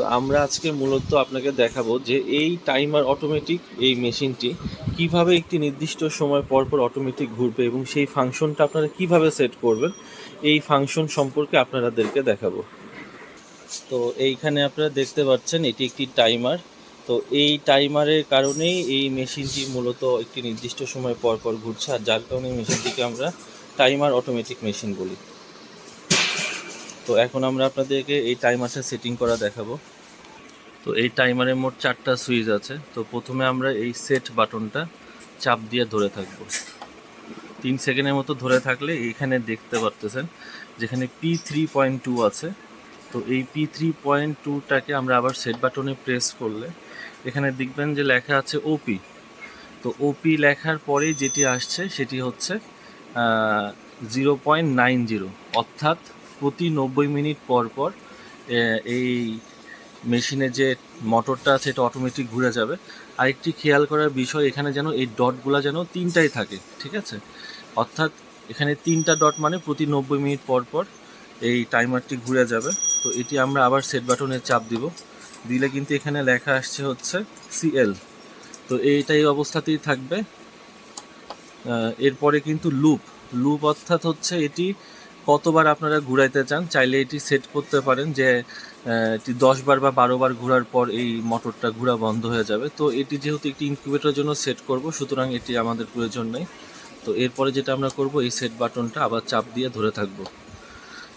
তো আমরা আজকে মূলত আপনাকে দেখাবো যে এই টাইমার অটোমেটিক, এই মেশিনটি কীভাবে একটি নির্দিষ্ট সময় পর পর অটোমেটিক ঘুরবে এবং সেই ফাংশনটা আপনারা কীভাবে সেট করবেন, এই ফাংশন সম্পর্কে আপনাদেরকে দেখাবো। তো এইখানে আপনারা দেখতে পাচ্ছেন এটি একটি টাইমার। তো এই টাইমারের কারণেই এই মেশিনটি মূলত একটি নির্দিষ্ট সময় পর পর ঘুরছে, আর যার কারণে মেশিনটিকে আমরা টাইমার অটোমেটিক মেশিন বলি। তো এখন আমরা আপনাদেরকে এই টাইমারটা সেটিং করা দেখাবো। তো এই টাইমারের মোট চারটা সুইচ আছে। তো প্রথমে আমরা এই সেট বাটনটা চাপ দিয়ে ধরে থাকব। তিন সেকেন্ডের মতো ধরে থাকলে এইখানে দেখতে পারতেছেন, যেখানে পি থ্রি পয়েন্ট টু আছে। তো এই পি থ্রি পয়েন্ট টুটাকে আমরা আবার সেট বাটনে প্রেস করলে এখানে দেখবেন যে লেখা আছে ওপি তো ওপি লেখার পরে যেটি আসছে সেটি হচ্ছে জিরো পয়েন্ট নাইন জিরো অর্থাৎ প্রতি নব্বই মিনিট পর পর এই মেশিনে যে মোটরটা আছে এটা অটোমেটিক ঘুরে যাবে। আরেকটি খেয়াল করার বিষয়, এখানে যেন এই ডটগুলো যেন তিনটাই থাকে, ঠিক আছে? অর্থাৎ এখানে তিনটা ডট মানে প্রতি নব্বই মিনিট পর পর এই টাইমারটি ঘুরে যাবে। তো এটি আমরা আবার সেট বাটনে চাপ দিব। দিলে কিন্তু এখানে লেখা আসছে হচ্ছে সিএল তো এইটা এই অবস্থাতেই থাকবে। এরপরে কিন্তু লুপ লুপ অর্থাৎ হচ্ছে এটি কতবার আপনারা ঘুরাইতে চান, চাইলে এটি সেট করতে পারেন যে এটি দশ বার বা বারো বার ঘোরার পর এই মোটরটা ঘোরা বন্ধ হয়ে যাবে। তো এটি যেহেতু একটি ইনকিউবেটরের জন্য সেট করব, সুতরাং এটি আমাদের প্রয়োজন নেই। তো এরপরে যেটা আমরা করব, এই সেট বাটনটা আবার চাপ দিয়ে ধরে থাকব।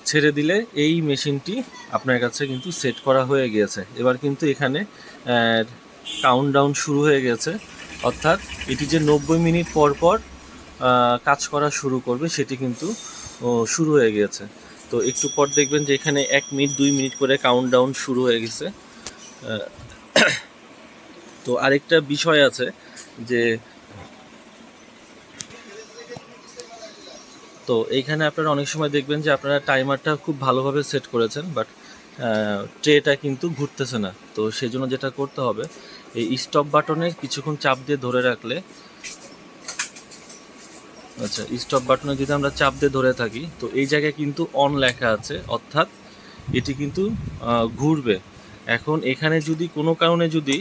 ছেড়ে দিলে এই মেশিনটি আপনার কাছে কিন্তু সেট করা হয়ে গিয়েছে। এবার কিন্তু এখানে কাউন্ট ডাউন শুরু হয়ে গেছে। অর্থাৎ এটি যে নব্বই মিনিট পর পর কাজ করা শুরু করবে, সেটি কিন্তু শুরু হয়ে গিয়েছে। তো একটু পর দেখবেন যে এখানে এক মিনিট, দুই মিনিট করে কাউন্ট ডাউন শুরু হয়ে গেছে। তো আরেকটা বিষয় আছে যে, তো এইখানে আপনারা অনেক সময় দেখবেন যে আপনারা টাইমারটা খুব ভালোভাবে সেট করেছেন বাট ট্রেটা কিন্তু ঘুরতেছে না। তো সেই জন্য যেটা করতে হবে, এই স্টপ বাটনে কিছুক্ষণ চাপ দিয়ে ধরে রাখলে আচ্ছা স্টপ বাটনে যদি আমরা চাপ দিয়ে ধরে থাকি, তো এই জায়গায় কিন্তু অন লেখা আছে, অর্থাৎ এটি কিন্তু ঘুরবে। এখন এখানে যদি কোনো কারণে যদি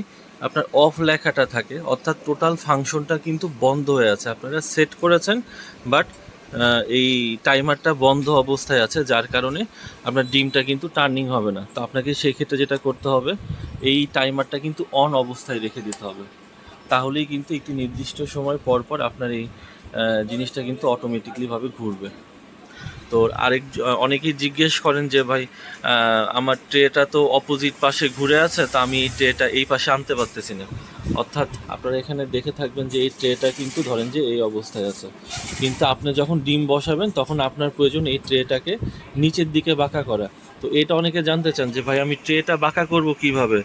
আপনার অফ লেখাটা থাকে, অর্থাৎ টোটাল ফাংশনটা কিন্তু বন্ধ হয়ে আছে। আপনারা সেট করেছেন বাট এই টাইমারটা বন্ধ অবস্থায় আছে, যার কারণে আপনার ডিমটা কিন্তু টার্নিং হবে না। তো আপনাকে সেই ক্ষেত্রে যেটা করতে হবে, এই টাইমারটা কিন্তু অন অবস্থায় রেখে দিতে হবে। তাহলেই কিন্তু একটি নির্দিষ্ট সময় পর পর আপনার এই জিনিসটা কিন্তু অটোমেটিকলিভাবে ঘুরবে। তো আরেক অনেকেই জিজ্ঞেস করেন যে, ভাই আমার ট্রেটা তো অপোজিট পাশে ঘুরে আছে, তা আমি এই ট্রেটা এই পাশে আনতে পারতেছি না। অর্থাৎ আপনারা এখানে দেখে থাকবেন যে, এই ট্রেটা কিন্তু ধরেন যে এই অবস্থায় আছে। কিন্তু আপনি যখন ডিম বসাবেন, তখন আপনার প্রয়োজন এই ট্রেটাকে নিচের দিকে বাঁকা করা। তো এটা অনেকে জানতে চান যে ভাই আমি ট্রেটা বাঁকা করব কীভাবে?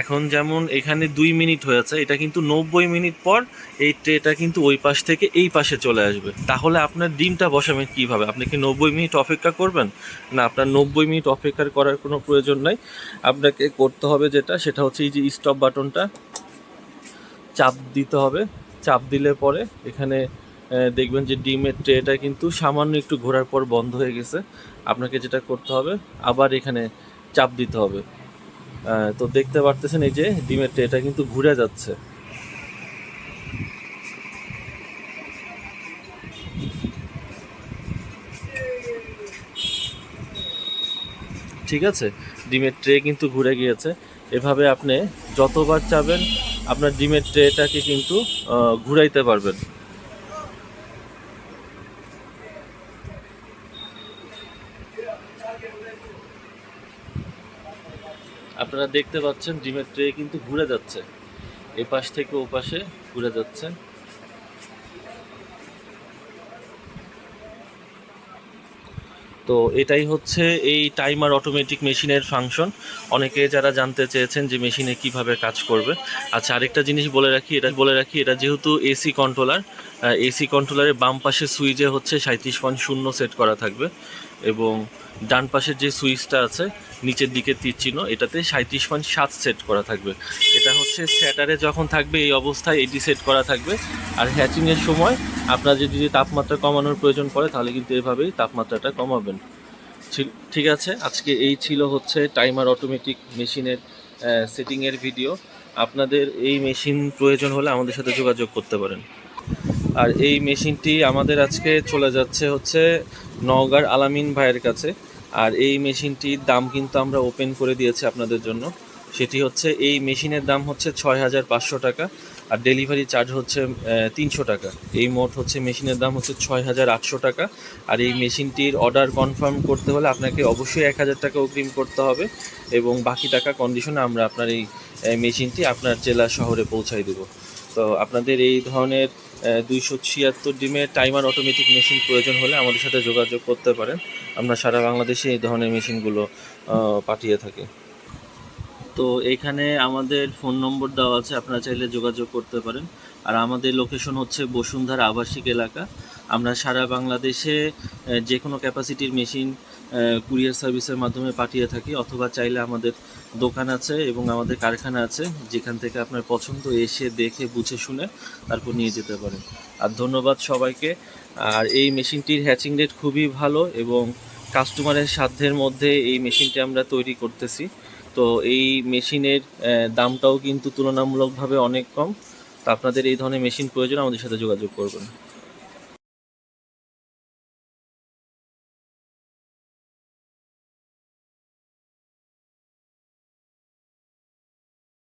এখন যেমন এখানে দুই মিনিট হয়েছে এটা কিন্তু নব্বই মিনিট পর এই ট্রেটা কিন্তু ওই পাশ থেকে এই পাশে চলে আসবে। তাহলে আপনার ডিমটা বসাবেন কীভাবে? আপনি কি নব্বই মিনিট অপেক্ষা করবেন? না, আপনার নব্বই মিনিট অপেক্ষা করার কোনো প্রয়োজন নাই। আপনাকে করতে হবে যেটা, সেটা হচ্ছে এই যে স্টপ বাটনটা চাপ দিতে হবে। চাপ দিলে পরে এখানে দেখবেন যে ডিমের ট্রেটা কিন্তু সামান্য একটু ঘোরার পর বন্ধ হয়ে গেছে। আপনাকে যেটা করতে হবে, আবার এখানে চাপ দিতে হবে। তো দেখতে পারতেছেন এই যে ডিমের ট্রেটা কিন্তু ঘুরে যাচ্ছে। ঠিক আছে? ডিমের ট্রে কিন্তু ঘুরে গিয়েছে। এভাবে আপনি যতবার চাবেন, আপনার ডিমের ট্রেটাকে কিন্তু ঘুরাইতে পারবেন। আপনারা দেখতে পাচ্ছেন, ডিমের ট্রে কিন্তু ঘুরে যাচ্ছে। এ পাশ থেকে ও পাশে ঘুরে যাচ্ছে। তো এটাই হচ্ছে এই টাইমার অটোমেটিক মেশিনের ফাংশন। অনেকে যারা জানতে চেয়েছেন যে মেশিনে কীভাবে কাজ করবে। আচ্ছা আরেকটা জিনিস বলে রাখি, এটা বলে রাখি, এটা যেহেতু এসি কন্ট্রোলার এসি কন্ট্রোলারের বাম পাশে সুইচে হচ্ছে সাঁত্রিশ পয়েন্ট শূন্য সেট করা থাকবে। এবং ডান পাশের যে সুইচটা আছে, নিচের দিকে তীর চিহ্ন, এটাতে সাঁত্রিশ পয়েন্ট সাত সেট করা থাকবে। এটা হচ্ছে স্যাটারে যখন থাকবে, এই অবস্থায় এটি সেট করা থাকবে। আর হ্যাচিংয়ের সময় আপনার যদি তাপমাত্রা কমানোর প্রয়োজন পড়ে, তাহলে কিন্তু এভাবেই তাপমাত্রাটা কমাবেন। ঠিক আছে? আজকে এই ছিল হচ্ছে টাইমার অটোমেটিক মেশিনের সেটিংয়ের ভিডিও। আপনাদের এই মেশিন প্রয়োজন হলে আমাদের সাথে যোগাযোগ করতে পারেন। আর এই মেশিনটি আমাদের আজকে চলে যাচ্ছে হচ্ছে নওগাঁর আলামিন ভাইয়ের কাছে। আর এই মেশিনটির দাম কিন্তু আমরা ওপেন করে দিয়েছি আপনাদের জন্য। সেটি হচ্ছে, এই মেশিনের দাম হচ্ছে ছয় হাজার পাঁচশো টাকা আর ডেলিভারি চার্জ হচ্ছে তিনশো টাকা। এই মোট হচ্ছে মেশিনের দাম হচ্ছে ছয় হাজার আটশো টাকা। আর এই মেশিনটির অর্ডার কনফার্ম করতে হলে আপনাকে অবশ্যই এক হাজার টাকা অগ্রিম করতে হবে এবং বাকি টাকা কন্ডিশনে আমরা আপনার এই মেশিনটি আপনার জেলা শহরে পৌঁছাই দেব। তো আপনাদের এই ধরনের দুইশো ছিয়াত্তর ডিমের টাইমার অটোমেটিক মেশিন প্রয়োজন হলে আমাদের সাথে যোগাযোগ করতে পারেন। আমরা সারা বাংলাদেশে এই ধরনের মেশিনগুলো পাঠিয়ে থাকি। তো এখানে আমাদের ফোন নম্বর দেওয়া আছে, আপনারা চাইলে যোগাযোগ করতে পারেন। আর আমাদের লোকেশন হচ্ছে বসুন্ধরা আবাসিক এলাকা। আমরা সারা বাংলাদেশে যে কোনো ক্যাপাসিটির মেশিন কুরিয়ার সার্ভিসের মাধ্যমে পাঠিয়ে থাকি, অথবা চাইলে আমাদের দোকান আছে এবং আমাদের কারখানা আছে, যেখান থেকে আপনার পছন্দ এসে দেখে, বুঝে শুনে তারপর নিয়ে যেতে পারেন। আর ধন্যবাদ সবাইকে। আর এই মেশিনটির হ্যাচিং রেট খুবই ভালো এবং কাস্টমারের সাধ্যের মধ্যে এই মেশিনটি আমরা তৈরি করতেছি। তো এই মেশিনের দামটাও কিন্তু তুলনামূলকভাবে অনেক কম। তো আপনাদের এই ধরনের মেশিন প্রয়োজন, আমাদের সাথে যোগাযোগ করবেন।